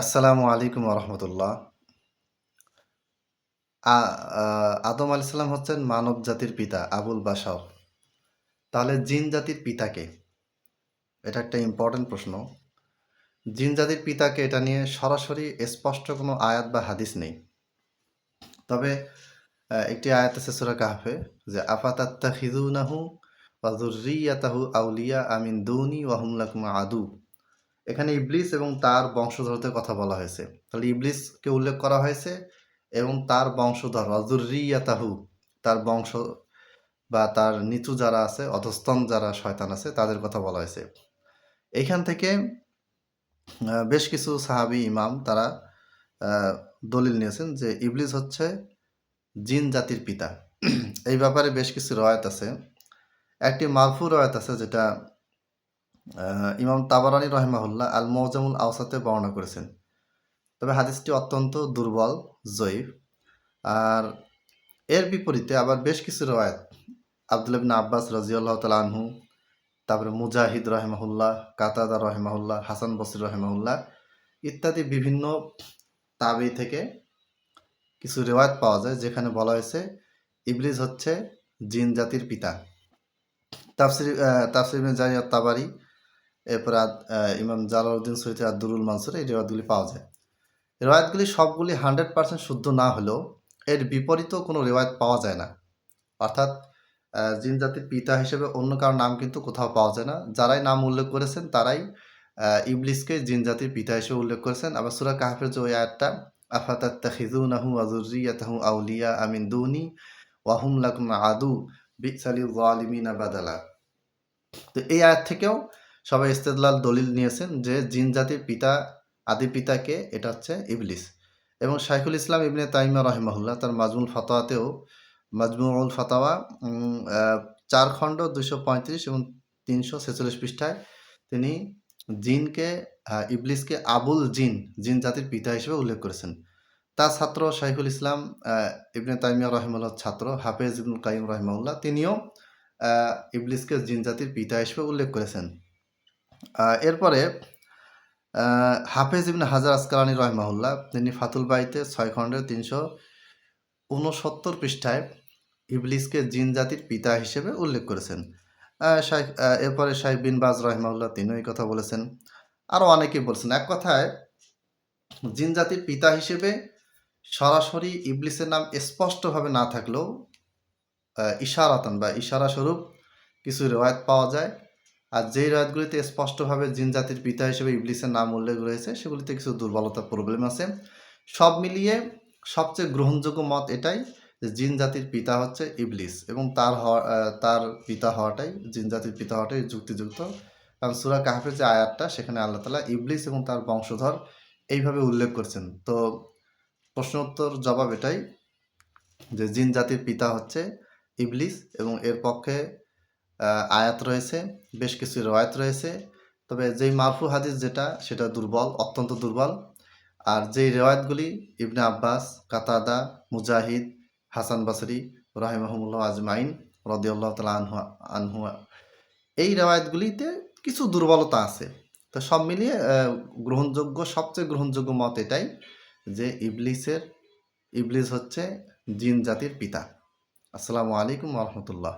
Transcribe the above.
আসসালামু আলাইকুম রহমতুল্লাহ আদম আলি সাল্লাম হচ্ছেন মানব জাতির পিতা, আবুল বাসাও তাহলে জিন জাতির পিতাকে এটা একটা ইম্পর্টেন্ট প্রশ্ন। জিন জাতির পিতাকে এটা নিয়ে সরাসরি স্পষ্ট কোনো আয়াত বা হাদিস নেই। তবে একটি আয়াত আছে সুরা কাহফে, যে আফাতাত্তা খিজুনাহু ওয়াজুরিয়াতাহু আউলিয়া আমিন দুনি ওয়াহুম লাকুম আদু। এখানে ইবলিস এবং তার বংশধরদের কথা বলা হয়েছে। তাহলে ইবলিসকে উল্লেখ করা হয়েছে এবং তার বংশধর অজুরিয়াতাহু তার বংশ বা তার নিচু যারা আছে, অধস্তন যারা শয়তান আছে, তাদের কথা বলা হয়েছে। এইখান থেকে বেশ কিছু সাহাবি, ইমাম তারা দলিল নিয়েছেন যে ইবলিস হচ্ছে জিন জাতির পিতা। এই ব্যাপারে বেশ কিছু রয়াত আছে। একটি মারফু রয়াত আছে যেটা ইমাম তাবারানি রহমাহুল্লাহ আল মৌজামুল আওসাতে বর্ণনা করেছেন। তবে হাদিসটি অত্যন্ত দুর্বল, জয়ীফ। আর এর বিপরীতে আবার বেশ কিছু রয়াত আবদুল আব্বাস রাজিউল্লাহ আনহু, তারপরে মুজাহিদ রহমাহুল্লাহ, কাতাদা রহমাহুল্লাহ, হাসান বসির রহমাহুল্লাহ ইত্যাদি বিভিন্ন তাবি থেকে কিছু রেওয়ায়ত পাওয়া যায়, যেখানে বলা হয়েছে, ইবলিস হচ্ছে জিন জাতির পিতা। তাফসির তাফসির জারিয়াত তাবারি এরপরে ইমাম জালালউদ্দিন সৈয়দ আব্দুরুল মানসুর এই রেওয়ায়তগুলি পাওয়া যায়। রেওয়ায়তগুলি সবগুলি হান্ড্রেড পার্সেন্ট শুদ্ধ না হলেও এর বিপরীতেও কোনো রেওয়ায়ত পাওয়া যায় না। অর্থাৎ জিন জাতির পিতা হিসেবে অন্য কারোর নাম কিন্তু কোথাও পাওয়া যায় না। যারাই নাম উল্লেখ করেছেন তারাই ইবলিসকে জিন জাতির পিতা হিসেবে উল্লেখ করেছেন। আবার সুরা কাহাফের যে ওই আয়াতটা আফাতাত্তাখিজুনাহু ওয়াজুরিয়াতাহু আউলিয়া আমিন দুনি ওয়াহুম লাকুম আদু বিসালি যালিমিনা বাদালা। তো এই আয়াত থেকেও সবাই ইস্তেদলাল দলিল নিয়েছেন যে জিন জাতির পিতা, আদি পিতাকে এটা হচ্ছে ইবলিস। এবং শাইখুল ইসলাম ইবনে তাইমা রহিমাহুল্লাহ তার মাজমুল ফতোয়াতেও মাজমুল ফতাওয়া চার খণ্ড দুশো পঁয়ত্রিশ এবং তিনশো ছেচল্লিশ পৃষ্ঠায় তিনি জিনকে ইবলিসকে আবুল জিন জিন জাতির পিতা হিসেবে উল্লেখ করেছেন। তার ছাত্র শাইখুল ইসলাম ইবনে তাইমিয়া রহিমাল্লাহ ছাত্র হাফেজ ইবনুল কাইম রহিমাউল্লাহ তিনিও ইবলিসকে জিন জাতির পিতা হিসেবে উল্লেখ করেছেন। এরপরে হাফেজ ইবনে হাজার আসকালানি রহমাহুল্লাহ, তিনি ফাতুল বাইতে ছয় খণ্ডের তিনশো উনসত্তর পৃষ্ঠায় ইবলিসকে জিন জাতির পিতা হিসেবে উল্লেখ করেছেন। শাইখ এরপরে শাইখ বিন বাজ রহমাউল্লাহ তিনিও এই কথা বলেছেন। আরও অনেকেই বলছেন, এক কথায়, জিন জাতির পিতা হিসেবে সরাসরি ইবলিসের নাম স্পষ্টভাবে না থাকলেও ইশারাতন বা ইশারা স্বরূপ কিছু রেওয়ায়ত পাওয়া যায়। আর যেই রেওয়ায়তগুলিতে স্পষ্টভাবে জিন জাতির পিতা হিসেবে ইবলিসের নাম উল্লেখ রয়েছে, সেগুলিতে কিছু দুর্বলতা প্রবলেম আছে। সব মিলিয়ে সবচেয়ে গ্রহণযোগ্য মত এটাই যে জিন জাতির পিতা হচ্ছে ইবলিস এবং তার হওয়া তার পিতা হওয়াটাই, জিন জাতির পিতা হওয়াটাই যুক্তিযুক্ত। কারণ সুরা কাহাফের যে আয়াতটা, সেখানে আল্লাহ তালা ইবলিস এবং তার বংশধর এইভাবে উল্লেখ করছেন। তো প্রশ্নোত্তর জবাব এটাই যে জিন জাতির পিতা হচ্ছে ইবলিস এবং এর পক্ষে আয়াত রয়েছে, বেশ কিছু রয়াত রয়েছে। তবে যেই মারফু হাদিস যেটা, সেটা দুর্বল, অত্যন্ত দুর্বল। আর যেই রেওয়ায়তগুলি ইবনে আব্বাস, কাতাদা, মুজাহিদ, হাসান বাসরি রাহিমাহমুল্লাহ আজমাইন রদিউল্লাহ তালা আনহু আনহু, এই রেওয়ায়তগুলিতে কিছু দুর্বলতা আছে। তো সব মিলিয়ে গ্রহণযোগ্য, সবচেয়ে গ্রহণযোগ্য মত এটাই যে ইবলিসের, ইবলিস হচ্ছে জিন জাতির পিতা। আসসালামু আলাইকুম রহমতুল্লাহ।